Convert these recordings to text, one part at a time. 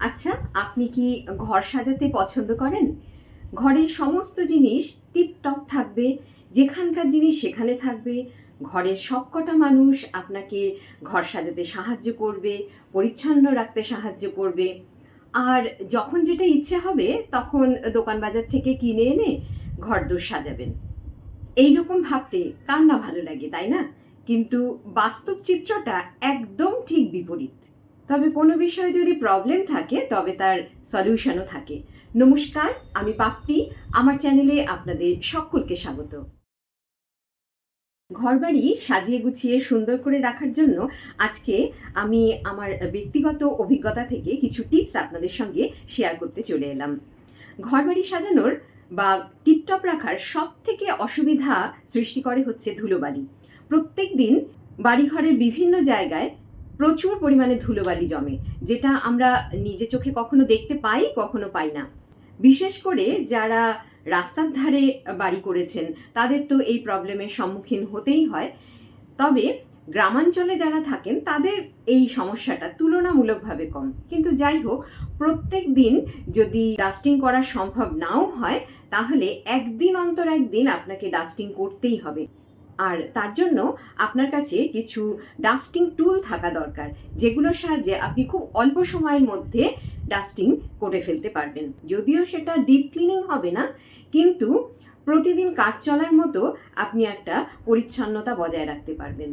আচ্ছা আপনি কি ঘর সাজাতে পছন্দ করেন? ঘরের সমস্ত জিনিস টিপটপ থাকবে, যেখানকার জিনিস সেখানে থাকবে। ঘরের সবকটা মানুষ আপনাকে ঘর সাজাতে সাহায্য করবে, পরিচ্ছন্ন রাখতে সাহায্য করবে। আর যখন যেটা ইচ্ছে হবে, তখন দোকান বাজার থেকে কিনে এনে ঘরদোর সাজাবেন। এইরকম ভাবতে কার না ভালো লাগে, তাই না? কিন্তু বাস্তব চিত্রটা একদম ঠিক বিপরীত। তবে কোনো বিষয়ে যদি প্রবলেম থাকে, তবে তার সলিউশনও থাকে। নমস্কার, আমি পাপড়ি। আমার চ্যানেলে আপনাদের সকলকে স্বাগত। ঘরবাড়ি সাজিয়ে গুছিয়ে সুন্দর করে রাখার জন্য আজকে আমি আমার ব্যক্তিগত অভিজ্ঞতা থেকে কিছু টিপস আপনাদের সঙ্গে শেয়ার করতে চলে এলাম। ঘরবাড়ি সাজানোর বা টিপটপ রাখার সব থেকে অসুবিধা সৃষ্টি করে হচ্ছে ধুলোবালি। প্রত্যেক দিন বাড়িঘরের বিভিন্ন জায়গায় প্রচুর পরিমাণে ধুলোবালি জমে, যেটা আমরা নিজে চোখে কখনো দেখতে পাই, কখনো পাই না। বিশেষ করে যারা রাস্তার ধারে বাড়ি করেছেন, তাদের তো এই প্রবলেমের সম্মুখীন হতেই হয়। তবে গ্রামাঞ্চলে যারা থাকেন, তাদের এই সমস্যাটা তুলনামূলকভাবে কম। কিন্তু যাই হোক, প্রত্যেক দিন যদি ডাস্টিং করা সম্ভব নাও হয়, তাহলে একদিন অন্তর একদিন আপনাকে ডাস্টিং করতেই হবে। আর তার জন্য আপনার কাছে কিছু ডাস্টিং টুল থাকা দরকার, যেগুলোর সাহায্যে আপনি খুব অল্প সময়ের মধ্যে ডাস্টিং করে ফেলতে পারবেন। যদিও সেটা ডিপ ক্লিনিং হবে না, কিন্তু প্রতিদিন কাজ চলার মতো আপনি একটা পরিচ্ছন্নতা বজায় রাখতে পারবেন।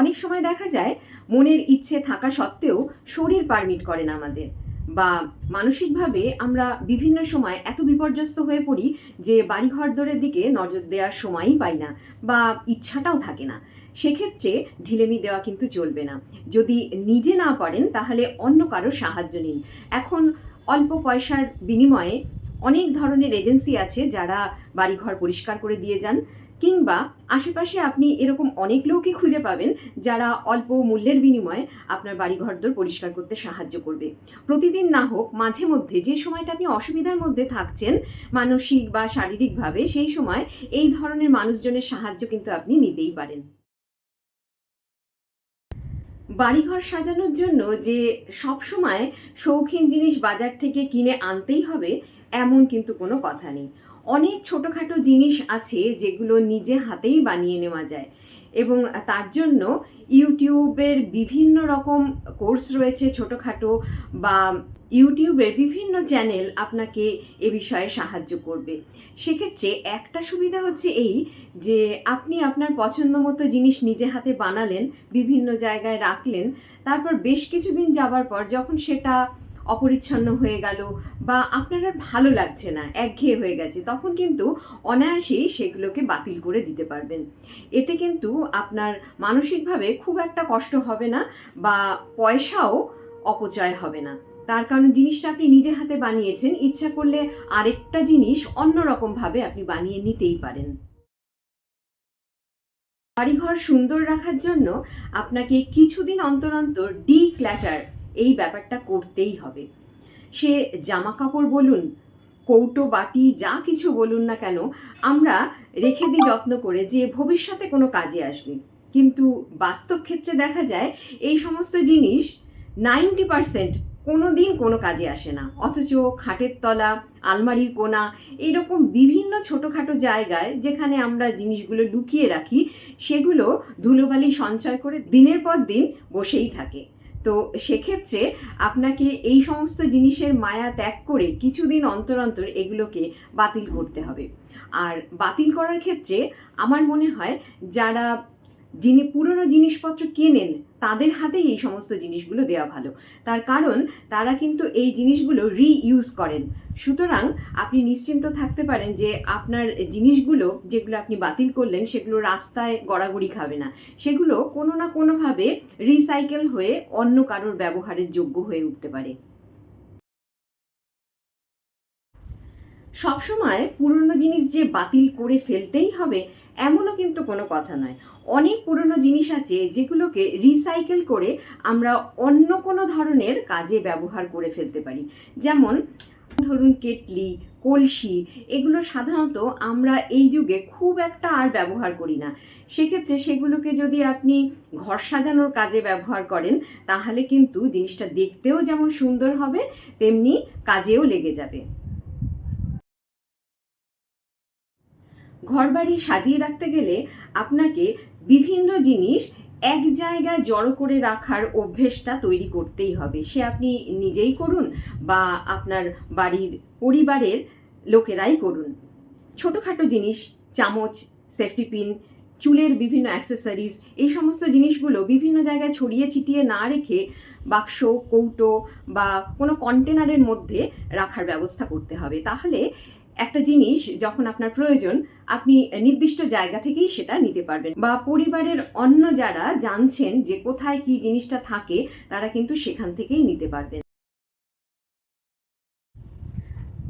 অনেক সময় দেখা যায়, মনের ইচ্ছে থাকা সত্ত্বেও শরীর পারমিট করে না আমাদের। বা মানসিকভাবে আমরা বিভিন্ন সময় এত বিপর্যস্ত হয়ে পড়ি যে বাড়িঘর দরের দিকে নজর দেওয়ার সময়ই পাই না বা ইচ্ছাটাও থাকে না। সেক্ষেত্রে ঢিলেমি দেওয়া কিন্তু চলবে না। যদি নিজে না পারেন তাহলে অন্য কারও সাহায্য নিন। এখন অল্প পয়সার বিনিময়ে অনেক ধরনের এজেন্সি আছে যারা বাড়িঘর পরিষ্কার করে দিয়ে যান। কিংবা আশেপাশে আপনি এরকম অনেক লোকই খুঁজে পাবেন যারা অল্প মূল্যের বিনিময়ে আপনার বাড়িঘরদোর পরিষ্কার করতে সাহায্য করবে। প্রতিদিন না হোক মাঝে মধ্যে যে সময়টা আপনি অসুবিধার মধ্যে থাকছেন, মানসিক বা শারীরিকভাবে সেই সময় এই ধরনের মানুষজনের সাহায্য কিন্তু আপনি নিতেই পারেন। বাড়িঘর সাজানোর জন্য যে সব সময় শৌখিন জিনিস বাজার থেকে কিনে আনতেই হবে, এমন কিন্তু কোনো কথা নেই। অনেক ছোটোখাটো জিনিস আছে যেগুলো নিজে হাতেই বানিয়ে নেওয়া যায়। এবং তার জন্য ইউটিউবের বিভিন্ন রকম কোর্স রয়েছে ছোটোখাটো বা ইউটিউবের বিভিন্ন চ্যানেল আপনাকে এ বিষয়ে সাহায্য করবে। সেক্ষেত্রে একটা সুবিধা হচ্ছে এই যে আপনি আপনার পছন্দ মতো জিনিস নিজে হাতে বানালেন, বিভিন্ন জায়গায় রাখলেন, তারপর বেশ কিছুদিন যাবার পর যখন সেটা অপরিচ্ছন্ন হয়ে গেল বা আপনার আর ভালো লাগছে না, একঘেয়ে হয়ে গেছে, তখন কিন্তু অনায়াসেই সেগুলোকে বাতিল করে দিতে পারবেন। এতে কিন্তু আপনার মানসিকভাবে খুব একটা কষ্ট হবে না বা পয়সাও অপচয় হবে না। তার কারণ জিনিসটা আপনি নিজে হাতে বানিয়েছেন, ইচ্ছা করলে আরেকটা জিনিস অন্যরকমভাবে আপনি বানিয়ে নিতেই পারেন। বাড়িঘর সুন্দর রাখার জন্য আপনাকে কিছুদিন অন্তর অন্তর ডি ক্ল্যাটার এই ব্যাপারটা করতেই হবে। সে জামা কাপড় বলুন, কৌটো, বাটি, যা কিছু বলুন না কেন, আমরা রেখে দিই যত্ন করে যে ভবিষ্যতে কোনো কাজে আসবে। কিন্তু বাস্তব ক্ষেত্রে দেখা যায়, এই সমস্ত জিনিস নাইনটি পারসেন্ট কোনো দিন কোনো কাজে আসে না। অথচ খাটের তলা, আলমারির কোনা এইরকম বিভিন্ন ছোটোখাটো জায়গায় যেখানে আমরা জিনিসগুলো লুকিয়ে রাখি, সেগুলো ধুলোবালি সঞ্চয় করে দিনের পর দিন বসেই থাকে। তো সেক্ষেত্রে আপনাকে এই সমস্ত জিনিসের মায়া ত্যাগ করে কিছুদিন অন্তর অন্তর এগুলোকে বাতিল করতে হবে। আর বাতিল করার ক্ষেত্রে আমার মনে হয় যারা যিনি পুরনো জিনিসপত্র কেনেন, তাদের হাতেই এই সমস্ত জিনিসগুলো দেওয়া ভালো। তার কারণ, তারা কিন্তু এই জিনিসগুলো রিইউজ করেন। সুতরাং আপনি নিশ্চিন্ত থাকতে পারেন যে আপনার জিনিসগুলো যেগুলো আপনি বাতিল করলেন, সেগুলো রাস্তায় গড়াগড়ি খাবে না। সেগুলো কোনো না কোনোভাবে রিসাইকেল হয়ে অন্য কারোর ব্যবহারের যোগ্য হয়ে উঠতে পারে। সবসময় পুরনো জিনিস যে বাতিল করে ফেলতেই হবে, এমনও কিন্তু কোনো কথা নয়। অনেক পুরনো জিনিস আছে যেগুলোকে রিসাইকেল করে আমরা অন্য কোনো ধরনের কাজে ব্যবহার করে ফেলতে পারি। যেমন ধরুন কেটলি, কলসি, এগুলো সাধারণত আমরা এই যুগে খুব একটা আর ব্যবহার করি না। সেক্ষেত্রে সেগুলোকে যদি আপনি ঘর সাজানোর কাজে ব্যবহার করেন, তাহলে কিন্তু জিনিসটা দেখতেও যেমন সুন্দর হবে, তেমনি কাজেও লেগে যাবে। ঘরবাড়ি সাজিয়ে রাখতে গেলে আপনাকে বিভিন্ন জিনিস এক জায়গায় জড়ো করে রাখার অভ্যেসটা তৈরি করতেই হবে। সে আপনি নিজেই করুন বা আপনার বাড়ির পরিবারের লোকেরাই করুন। ছোটোখাটো জিনিস, চামচ সেফটি পিন চুলের বিভিন্ন অ্যাক্সেসরিজ এই সমস্ত জিনিসগুলো বিভিন্ন জায়গায় ছড়িয়ে ছিটিয়ে না রেখে বাক্স, কৌটো বা কোনো কন্টেনারের মধ্যে রাখার ব্যবস্থা করতে হবে। তাহলে একটা জিনিস যখন আপনার প্রয়োজন, আপনি নির্দিষ্ট জায়গা থেকেই সেটা নিতে পারবেন। বা পরিবারের অন্য যারা জানছেন যে কোথায় কি জিনিসটা থাকে, তারা কিন্তু সেখান থেকেই নিতে পারবেন।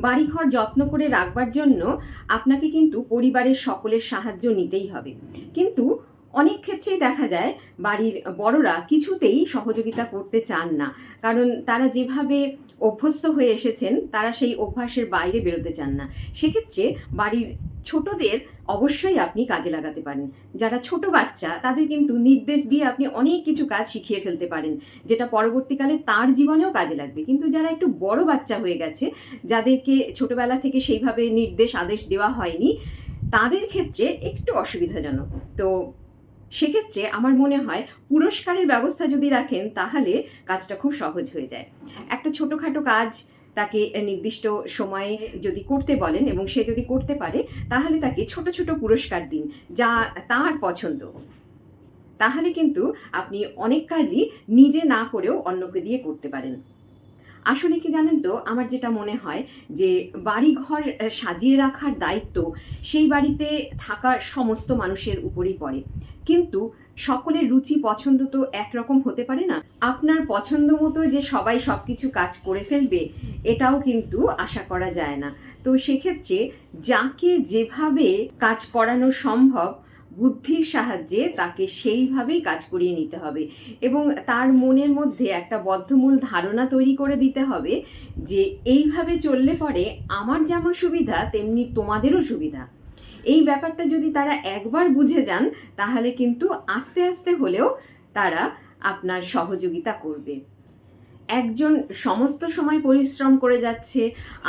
বাড়িঘর যত্ন করে রাখবার জন্য আপনাকে কিন্তু পরিবারের সকলের সাহায্য নিতেই হবে। কিন্তু অনেক ক্ষেত্রেই দেখা যায় বাড়ির বড়রা কিছুতেই সহযোগিতা করতে চান না। কারণ তারা যেভাবে অভ্যস্ত হয়ে এসেছেন, তারা সেই অভ্যাসের বাইরে বেরোতে চান না। সেক্ষেত্রে বাড়ির ছোটদের অবশ্যই আপনি কাজে লাগাতে পারেন। যারা ছোট বাচ্চা, তাদের কিন্তু নির্দেশ দিয়ে আপনি অনেক কিছু কাজ শিখিয়ে ফেলতে পারেন, যেটা পরবর্তীকালে তার জীবনেও কাজে লাগবে। কিন্তু যারা একটু বড় বাচ্চা হয়ে গেছে, যাদেরকে ছোটবেলা থেকে সেইভাবে নির্দেশ, আদেশ দেওয়া হয়নি, তাদের ক্ষেত্রে একটু অসুবিধাজনক। তো সেক্ষেত্রে আমার মনে হয় পুরস্কারের ব্যবস্থা যদি রাখেন, তাহলে কাজটা খুব সহজ হয়ে যায়। একটা ছোটোখাটো কাজ তাকে নির্দিষ্ট সময়ে যদি করতে বলেন এবং সে যদি করতে পারে, তাহলে তাকে ছোট ছোট পুরস্কার দিন, যা তার পছন্দ। তাহলে কিন্তু আপনি অনেক কাজই নিজে না করেও অন্যকে দিয়ে করতে পারেন। আসলে কি জানেন তো, আমার যেটা মনে হয় যে বাড়িঘর সাজিয়ে রাখার দায়িত্ব সেই বাড়িতে থাকা সমস্ত মানুষের উপরেই পড়ে। কিন্তু সকলের রুচি, পছন্দ তো একরকম হতে পারে না। আপনার পছন্দ মতো যে সবাই সব কিছু কাজ করে ফেলবে, এটাও কিন্তু আশা করা যায় না। তো সেক্ষেত্রে যাকে যেভাবে কাজ করানো সম্ভব, বুদ্ধির সাহায্যে তাকে সেইভাবেই কাজ করিয়ে নিতে হবে এবং তার মনের মধ্যে একটা বদ্ধমূল ধারণা তৈরি করে দিতে হবে যে, এইভাবে চললে পরে আমার যেমন সুবিধা, তেমনি তোমাদেরও সুবিধা। এই ব্যাপারটা যদি তারা একবার বুঝে যান, তাহলে কিন্তু আস্তে আস্তে হলেও তারা আপনার সহযোগিতা করবে। একজন সমস্ত সময় পরিশ্রম করে যাচ্ছে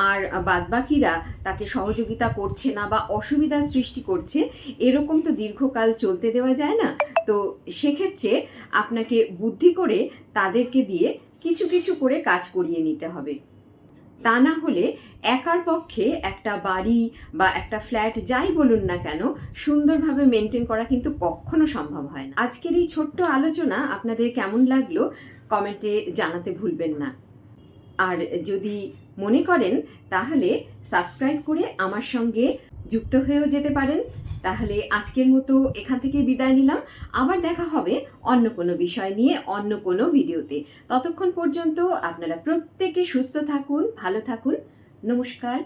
আর বাদবাকিরা তাকে সহযোগিতা করছে না বা অসুবিধার সৃষ্টি করছে, এরকম তো দীর্ঘকাল চলতে দেওয়া যায় না। তো সেক্ষেত্রে আপনাকে বুদ্ধি করে তাদেরকে দিয়ে কিছু কিছু করে কাজ করিয়ে নিতে হবে। তা না হলে একার পক্ষে একটা বাড়ি বা একটা ফ্ল্যাট যাই বলুন না কেন, সুন্দরভাবে মেনটেন করা কিন্তু কখনো সম্ভব হয় না। আজকের এই ছোট্ট আলোচনা আপনাদের কেমন লাগল কমেন্টে জানাতে ভুলবেন না। আর যদি মনে করেন, তাহলে সাবস্ক্রাইব করে আমার সঙ্গে যুক্ত হয়েও যেতে পারেন। তাহলে আজকের মতো এখান থেকে বিদায় নিলাম। আবার দেখা হবে অন্য কোনো বিষয় নিয়ে, অন্য কোনো ভিডিওতে। ততক্ষণ পর্যন্ত আপনারা প্রত্যেকে সুস্থ থাকুন, ভালো থাকুন। নমস্কার।